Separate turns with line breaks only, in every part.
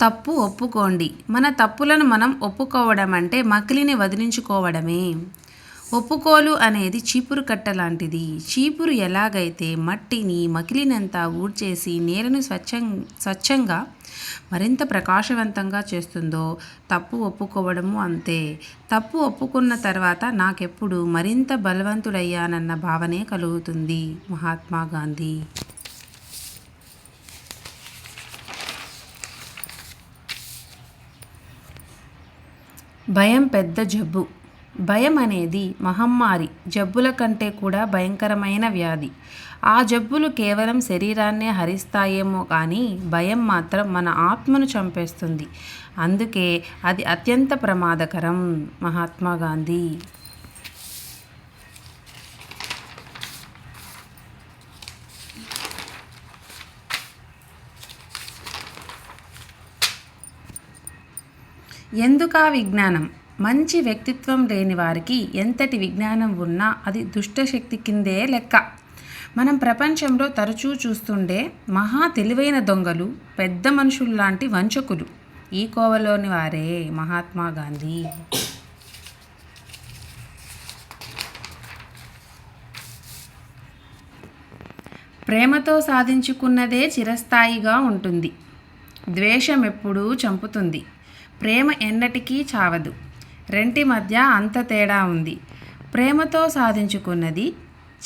తప్పు ఒప్పుకోండి. మన తప్పులను మనం ఒప్పుకోవడం అంటే మకిలిని వదిలించుకోవడమే. ఒప్పుకోలు అనేది చీపురు కట్ట లాంటిది. చీపురు ఎలాగైతే మట్టిని మకిలినంతా ఊడ్చేసి నేలను స్వచ్ఛం స్వచ్ఛంగా మరింత ప్రకాశవంతంగా చేస్తుందో తప్పు ఒప్పుకోవడము అంతే. తప్పు ఒప్పుకున్న తర్వాత నాకెప్పుడు మరింత బలవంతుడయ్యానన్న భావనే కలుగుతుంది. మహాత్మా గాంధీ. భయం పెద్ద జబ్బు. భయం అనేది మహమ్మారి జబ్బుల కంటే కూడా భయంకరమైన వ్యాధి. ఆ జబ్బులు కేవలం శరీరాన్నే హరిస్తాయేమో కానీ భయం మాత్రం మన ఆత్మను చంపేస్తుంది. అందుకే అది అత్యంత ప్రమాదకరం. మహాత్మా గాంధీ. ఎందుకా విజ్ఞానం? మంచి వ్యక్తిత్వం లేని వారికి ఎంతటి విజ్ఞానం ఉన్నా అది దుష్టశక్తి కిందే లెక్క. మనం ప్రపంచంలో తరచూ చూస్తుండే మహా తెలివైన దొంగలు పెద్ద మనుషుల్లాంటి వంచకులు. ఈ కోవలోని వారే మహాత్మా గాంధీ. ప్రేమతో సాధించుకున్నదే చిరస్థాయిగా ఉంటుంది. ద్వేషం ఎప్పుడూ చంపుతుంది. ప్రేమ ఎన్నటికీ చావదు. రెంటి మధ్య అంత తేడా ఉంది. ప్రేమతో సాధించుకున్నది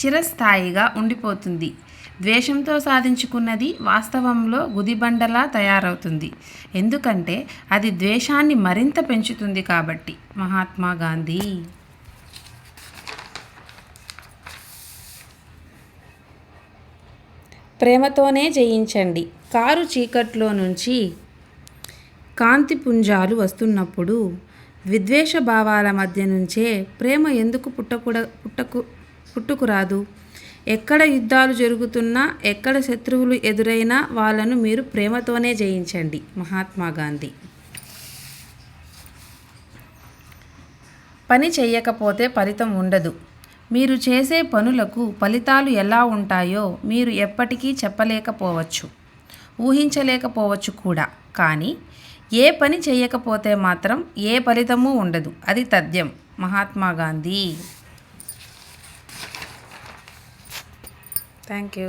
చిరస్థాయిగా ఉండిపోతుంది. ద్వేషంతో సాధించుకున్నది వాస్తవంలో గుదిబండలా తయారవుతుంది. ఎందుకంటే అది ద్వేషాన్ని మరింత పెంచుతుంది కాబట్టి. మహాత్మా గాంధీ. ప్రేమతోనే జయించండి. కారు చీకట్లో నుంచి కాంతి పుంజాలు వస్తున్నప్పుడు విద్వేష భావాల మధ్య నుంచే ప్రేమ ఎందుకు పుట్టకూడ పుట్టకు పుట్టుకురాదు? ఎక్కడ యుద్ధాలు జరుగుతున్నా ఎక్కడ శత్రువులు ఎదురైనా వాళ్ళను మీరు ప్రేమతోనే జయించండి. మహాత్మా గాంధీ. పని చేయకపోతే ఫలితం ఉండదు. మీరు చేసే పనులకు ఫలితాలు ఎలా ఉంటాయో మీరు ఎప్పటికీ చెప్పలేకపోవచ్చు. ఊహించలేకపోవచ్చు కూడా. కానీ ఏ పని చేయకపోతే మాత్రం ఏ ఫలితమూ ఉండదు. అది తథ్యం. మహాత్మా గాంధీ. Thank you